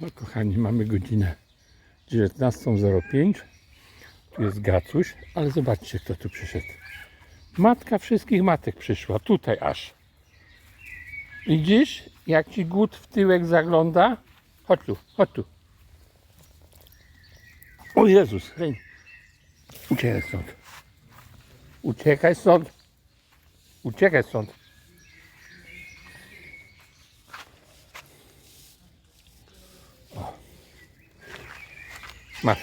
No kochani, mamy godzinę 19.05. Tu jest Gacuś, ale zobaczcie kto tu przyszedł. Matka wszystkich matek przyszła, tutaj aż. Widzisz, jak ci głód w tyłek zagląda? Chodź tu, chodź tu. O Jezus, hej. Uciekaj stąd. Uciekaj stąd. Uciekaj stąd. Masz.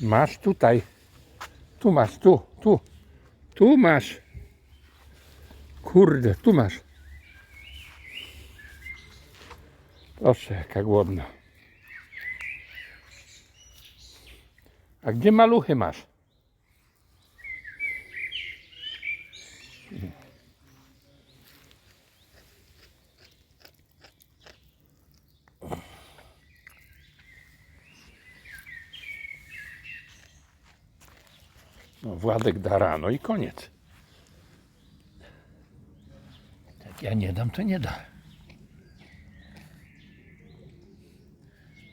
Masz tutaj. Tu masz, tu, tu. Tu masz. Kurde, tu masz. Proszę, jaka głodna. A gdzie maluchy masz? No, Władek da rano i koniec. Jak ja nie dam, to nie da.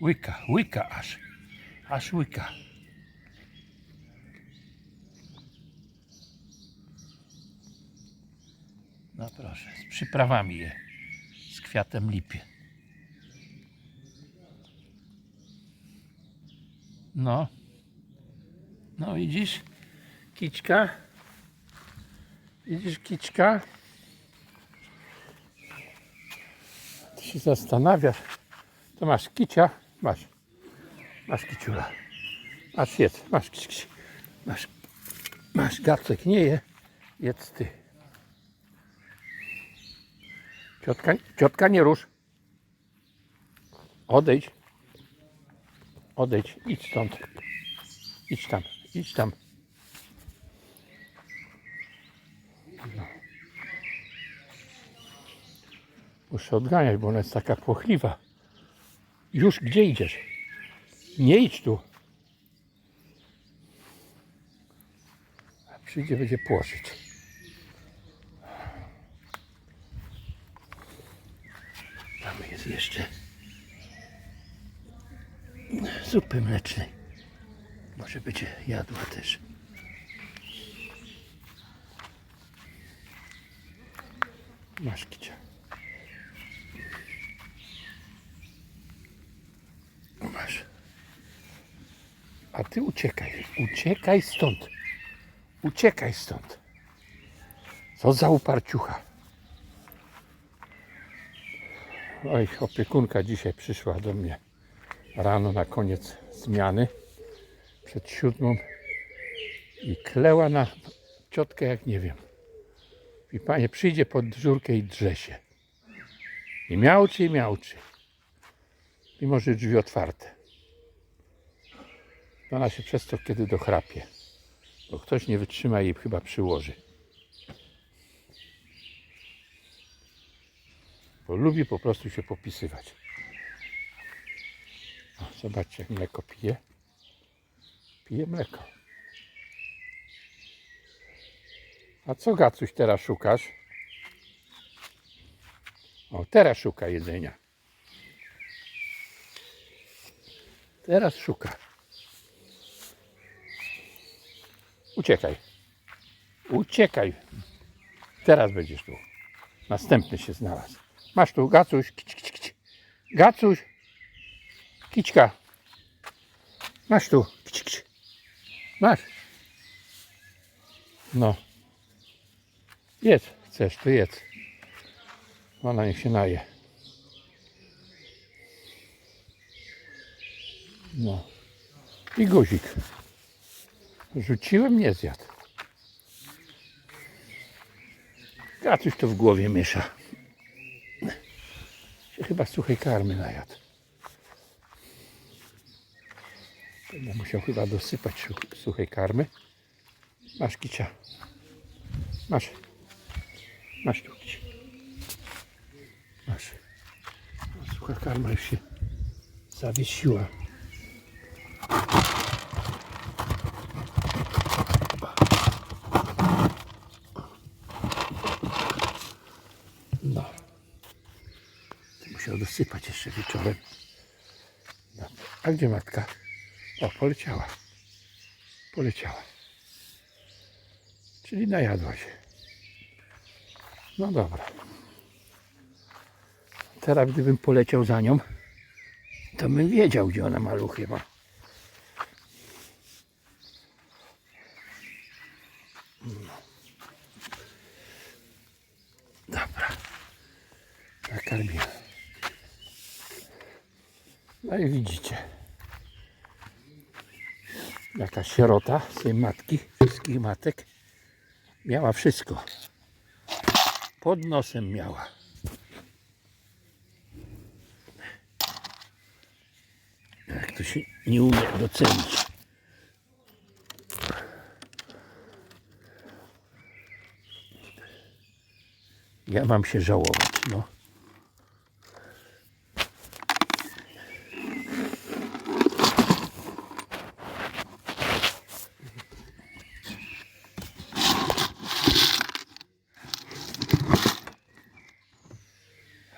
Łyka, łyka aż. Aż łyka. No proszę, z przyprawami je. Z kwiatem lipie. No. No widzisz? Kiczka. Widzisz kiczka? Się zastanawiasz. To masz kicia. Masz. Masz kiciula. Masz jedz. Masz kić. Masz. Masz gacek. Nie je. Jedz ty. Ciotka, ciotka nie rusz. Odejdź. Odejdź. Idź stąd. Idź tam. Idź tam. Muszę odganiać, bo ona jest taka płochliwa. Już gdzie idziesz? Nie idź tu. A Przyjdzie, będzie płoszyć. Tam jest jeszcze zupy mlecznej. Może będzie jadła też. Masz kicia. A ty uciekaj. Uciekaj stąd. Uciekaj stąd. Co za uparciucha. Oj, opiekunka dzisiaj przyszła do mnie rano na koniec zmiany przed siódmą i kleła na ciotkę jak nie wiem. I panie przyjdzie pod żurkę i drze się. I miałczy i miałczy. Mimo, że drzwi otwarte. Ona się przez to kiedy dochrapie. Bo ktoś nie wytrzyma jej chyba przyłoży. Bo lubi po prostu się popisywać. O, zobaczcie, jak mleko pije. Pije mleko. A co Gacuś teraz szukasz? O, teraz szuka jedzenia. Teraz szuka. Uciekaj. Uciekaj. Teraz będziesz tu. Następny się znalazł. Masz tu, Gacuś. Kić, kić, kić. Gacuś. Kićka. Masz tu. Kić, kić. Masz. No. Jedz. Chcesz, to jedz. Ona niech się naje. No. I guzik. Rzuciłem, nie zjadł. A coś to w głowie miesza. Chyba suchej karmy najadł. Będę musiał chyba dosypać suchej karmy. Masz kicia. Masz. Masz tu kicia. Masz. Sucha karma już się zawiesiła. Dosypać jeszcze wieczorem. No. A gdzie matka? O, poleciała. Poleciała. Czyli najadła się. No dobra. Teraz gdybym poleciał za nią, to bym wiedział, gdzie ona maluchy ma. Dobra. Nakarmiłem. No i widzicie. Jaka sierota z tej matki, wszystkich matek. Miała wszystko. Pod nosem miała. Jak to się nie umie docenić. Ja mam się żałować, no.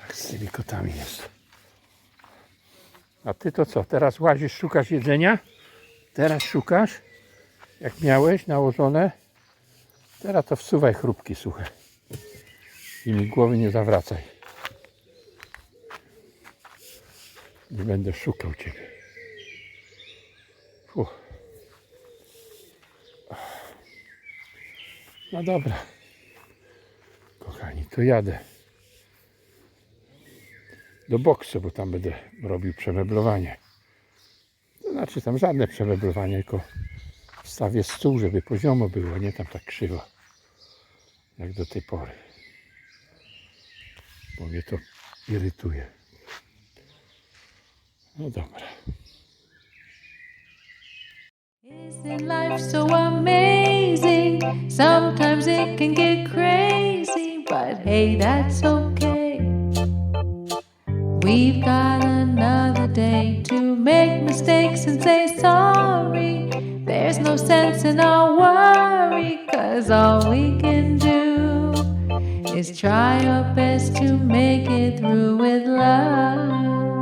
Tak z tymi kotami jest. A ty to co? Teraz łazisz, szukasz jedzenia? Teraz szukasz? Jak miałeś nałożone? Teraz to wsuwaj chrupki suche. I mi głowy nie zawracaj. Nie będę szukał ciebie. Fuh. No dobra. Kochani, to jadę do boksu, bo tam będę robił przemeblowanie. To znaczy tam żadne przemeblowanie, tylko wstawię stół, żeby poziomo było, nie tam tak krzywo, jak do tej pory. Bo mnie to irytuje. No dobra. Isn't life so amazing? Sometimes it can get crazy, but hey, that's okay. We've got another day to make mistakes and say sorry. There's no sense in our worry, cause all we can do is try our best to make it through with love.